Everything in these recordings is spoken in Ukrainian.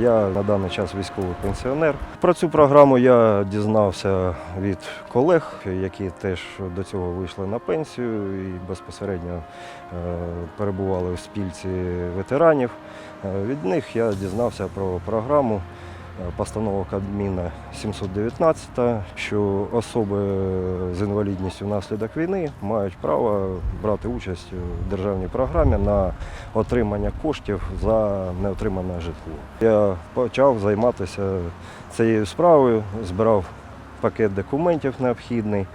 Я на даний час військовий пенсіонер. Про цю програму я дізнався від колег, які теж до цього вийшли на пенсію і безпосередньо е, перебували у спільці ветеранів. Е, Від них я дізнався про програму. Е, Постанова Кабміна 719, що особи з інвалідністю внаслідок війни мають право брати участь у державній програмі на отримання коштів за неотримане житло. Я почав займатися цією справою, збирав пакет документів необхідний.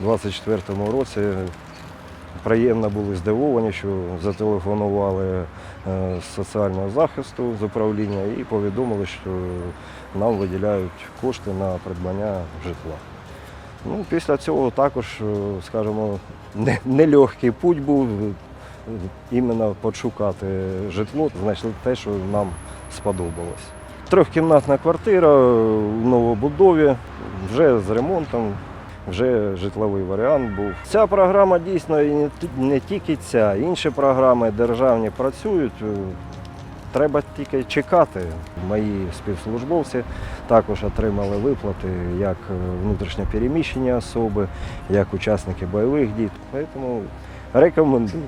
У 2024 році приємно були здивовані, що зателефонували е, з соціального захисту з управління і повідомили, що нам виділяють кошти на придбання житла. Ну, після цього також, е, скажімо, нелегкий путь був е, іменно пошукати житло, знайшли те, що нам сподобалось. Трьохкімнатна квартира в новобудові, вже з ремонтом, вже житловий варіант був. Ця програма дійсно і не тільки ця, інші програми державні працюють. е, Треба тільки чекати. Мої співслужбовці також отримали виплати як е, внутрішньо переміщені особи, як учасники бойових дій. Тому рекомендую.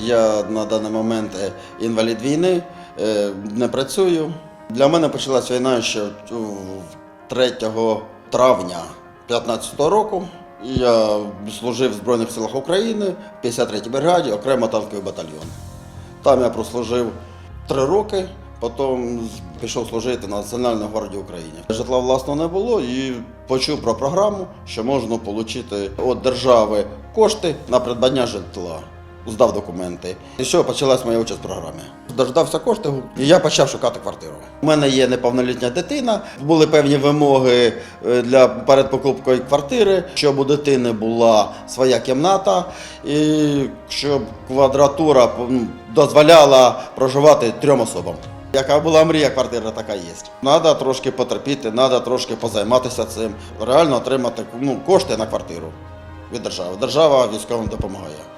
Я на даний момент е, інвалід війни, не працюю. Для мене почалась війна ще 3 травня 2015 року. Я служив в Збройних силах України в 53-й бригаді, окремо танковий батальйон. Там я прослужив три роки, потім пішов служити на Національну гвардію України. Житла власного не було і почув про програму, що можна отримати від держави кошти на придбання житла. Здав документи. І що почалась моя участь в програмі. Дождався коштів, і я почав шукати квартиру. У мене є неповнолітня дитина. Були певні вимоги е, для перед покупкою квартири, щоб у дитини була своя кімната, і щоб квадратура дозволяла проживати трьом особам. Яка була мрія, квартира така є. Треба трошки потерпіти, треба трошки позайматися цим, реально отримати ну, кошти на квартиру від держави. Держава військовим допомагає.